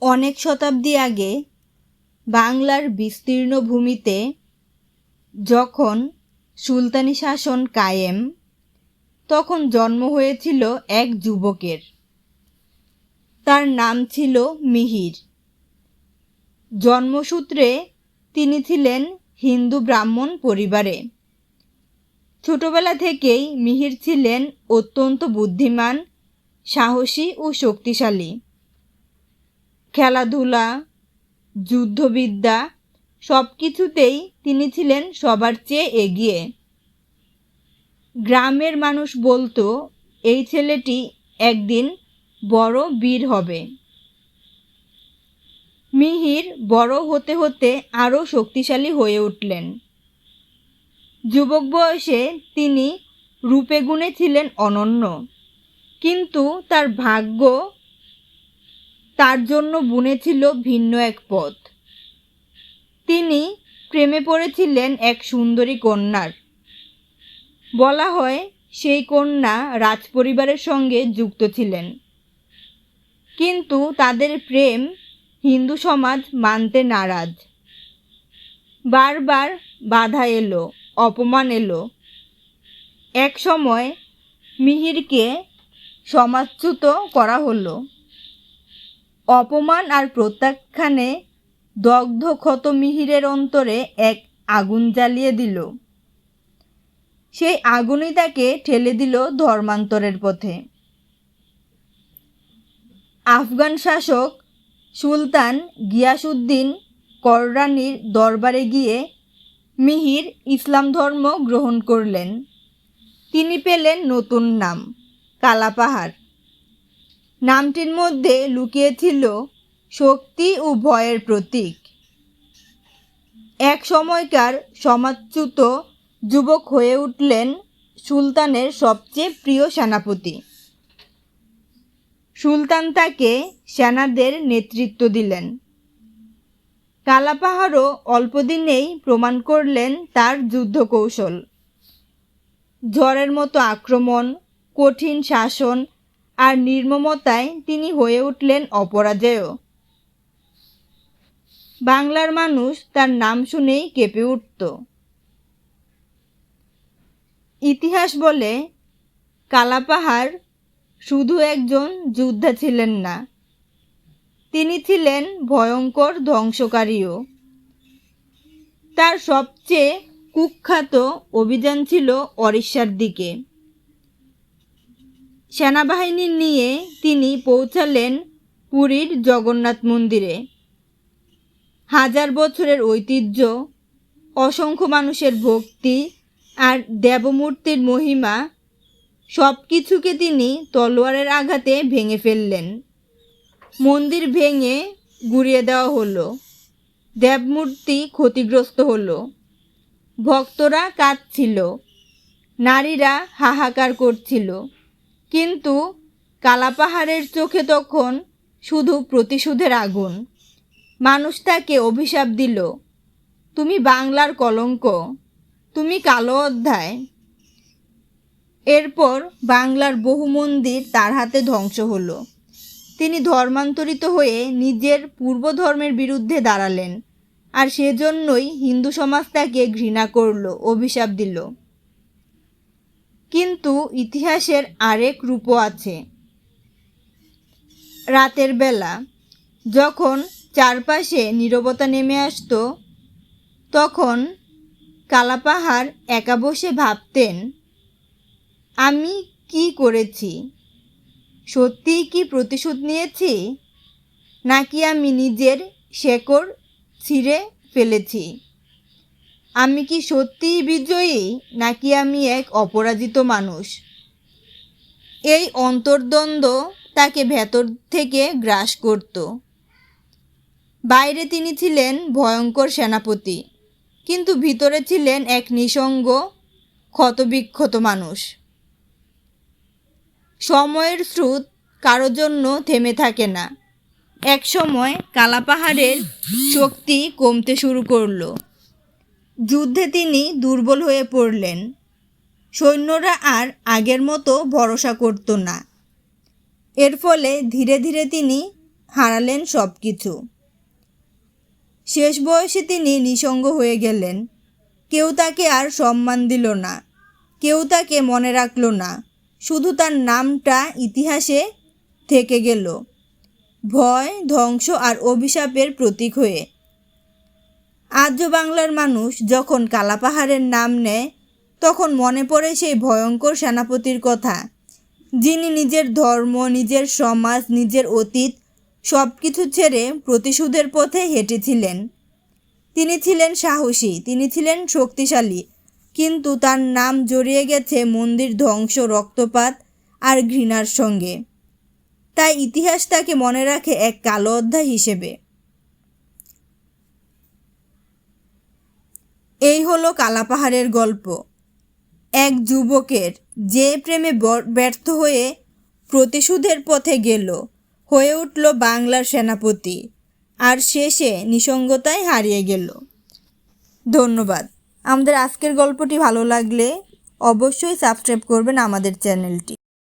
অনেক শতাব্দী আগে বাংলার বিস্তীর্ণ ভূমিতে যখন সুলতানি শাসন কায়েম, তখন জন্ম হয়েছিল এক যুবকের। তার নাম ছিল মিহির। জন্মসূত্রে তিনি ছিলেন হিন্দু ব্রাহ্মণ পরিবারে। ছোটবেলা থেকেই মিহির ছিলেন অত্যন্ত বুদ্ধিমান, সাহসী ও শক্তিশালী। খেলাধুলা, যুদ্ধবিদ্যা সব কিছুতেই তিনি ছিলেন সবার চেয়ে এগিয়ে। গ্রামের মানুষ বলতো, এই ছেলেটি একদিন বড় বীর হবে। মিহির বড় হতে হতে আরও শক্তিশালী হয়ে উঠলেন। যুবক বয়সে তিনি রূপে গুণে ছিলেন অনন্য, কিন্তু তার ভাগ্য তার জন্য বুনেছিল ভিন্ন এক পথ। তিনি প্রেমে পড়েছিলেন এক সুন্দরী কন্যার। বলা হয় সেই কন্যা রাজপরিবারের সঙ্গে যুক্ত ছিলেন। কিন্তু তাদের প্রেম হিন্দু সমাজ মানতে নারাজ। বারবার বাধা এলো, অপমান এলো। এক সময় মিহিরকে সমাজচ্যুত করা হলো। অপমান আর প্রত্যাখ্যানে দগ্ধ ক্ষত মিহিরের অন্তরে এক আগুন জ্বালিয়ে দিল। সেই আগুনই তাকে ঠেলে দিল ধর্মান্তরের পথে। আফগান শাসক সুলতান গিয়াসুদ্দিন কররানির দরবারে গিয়ে মিহির ইসলাম ধর্ম গ্রহণ করলেন। তিনি পেলেন নতুন নাম, কালাপাহাড়। নামটির মধ্যে লুকিয়ে ছিল শক্তি ও ভয়ের প্রতীক। এক সময়কার সমাজচ্যুত যুবক হয়ে উঠলেন সুলতানের সবচেয়ে প্রিয় সেনাপতি। সুলতান তাকে সেনাদের নেতৃত্ব দিলেন। কালাপাহাড়ও অল্পদিনেই প্রমাণ করলেন তার যুদ্ধ কৌশল ঝড়ের মতো আক্রমণ, কঠিন শাসন আর নির্মমতায় তিনি হয়ে উঠলেন অপরাজেয়। বাংলার মানুষ তার নাম শুনেই কেঁপে উঠত। ইতিহাস বলে, কালাপাহাড় শুধু একজন যোদ্ধা ছিলেন না, তিনি ছিলেন ভয়ঙ্কর ধ্বংসকারীও। তার সবচেয়ে কুখ্যাত অভিযান ছিল ওড়িশার দিকে। সেনাবাহিনী নিয়ে তিনি পৌঁছালেন পুরীর জগন্নাথ মন্দিরে। হাজার বছরের ঐতিহ্য, অসংখ্য মানুষের ভক্তি আর দেবমূর্তির মহিমা সব কিছুকে তিনি তলোয়ারের আঘাতে ভেঙে ফেললেন। মন্দির ভেঙে গুড়িয়ে দেওয়া হলো। দেবমূর্তি ক্ষতিগ্রস্ত হলো। ভক্তরা কাঁদছিল। নারীরা হাহাকার করছিল। কিন্তু কালাপাহাড়ের চোখে তখন শুধু প্রতিশোধের আগুন। মানুষ তাকে অভিশাপ দিল। তুমি বাংলার কলঙ্ক, তুমি কালো অধ্যায়। এরপর বাংলার বহু মন্দির তার হাতে ধ্বংস হলো। তিনি ধর্মান্তরিত হয়ে নিজের পূর্ব ধর্মের বিরুদ্ধে দাঁড়ালেন। আর সেজন্যই হিন্দু সমাজ তাকে ঘৃণা করল, অভিশাপ দিল। কিন্তু ইতিহাসের আরেক রূপও আছে। রাতের বেলা যখন চারপাশে নীরবতা নেমে আসতো, তখন কালাপাহাড় একা বসে ভাবতেন, আমি কি করেছি? সত্যিই কি প্রতিশোধ নিয়েছি? নাকি আমি নিজের শেকড় ছিঁড়ে ফেলেছি? আমি কি সত্যিই বিজয়ী নাকি আমি এক অপরাজিত মানুষ? এই অন্তর্দ্বন্দ্ব তাকে ভেতর থেকে গ্রাস করত। বাইরে তিনি ছিলেন ভয়ঙ্কর সেনাপতি, কিন্তু ভিতরে ছিলেন এক নিসঙ্গ, ক্ষতবিক্ষত মানুষ। সময়ের স্রোত কারোর জন্য থেমে থাকে না। এক সময় কালাপাহাড়ের শক্তি কমতে শুরু করল। যুদ্ধে তিনি দুর্বল হয়ে পড়লেন। সৈন্যরা আর আগের মতো ভরসা করতো না। এর ফলে ধীরে ধীরে তিনি হারালেন সব কিছু শেষ বয়সে তিনি নিঃসঙ্গ হয়ে গেলেন। কেউ তাকে আর সম্মান দিল না। কেউ তাকে মনে রাখল না। শুধু তার নামটা ইতিহাসে থেকে গেল। ভয়, ধ্বংস আর অভিশাপের প্রতীক হয়ে আর্য বাংলার মানুষ যখন কালাপাহাড়ের নাম নেয়, তখন মনে পড়ে সেই ভয়ঙ্কর সেনাপতির কথা। যিনি নিজের ধর্ম, নিজের সমাজ, নিজের অতীত সব কিছু ছেড়ে প্রতিশোধের পথে হেঁটেছিলেন। তিনি ছিলেন সাহসী, তিনি ছিলেন শক্তিশালী, কিন্তু তার নাম জড়িয়ে গেছে মন্দির ধ্বংস, রক্তপাত আর ঘৃণার সঙ্গে। তাই ইতিহাস তাকে মনে রাখে এক কালো অধ্যায় হিসেবে। এই হলো কালাপাহাড়ের গল্প। এক যুবকের যে প্রেমে ব্যর্থ হয়ে প্রতিশোধের পথে গেল, হয়ে উঠল বাংলার সেনাপতি, আর শেষে নিসঙ্গতায় হারিয়ে গেল। ধন্যবাদ। আমাদের আজকের গল্পটি ভালো লাগলে অবশ্যই সাবস্ক্রাইব করবেন আমাদের চ্যানেলটি।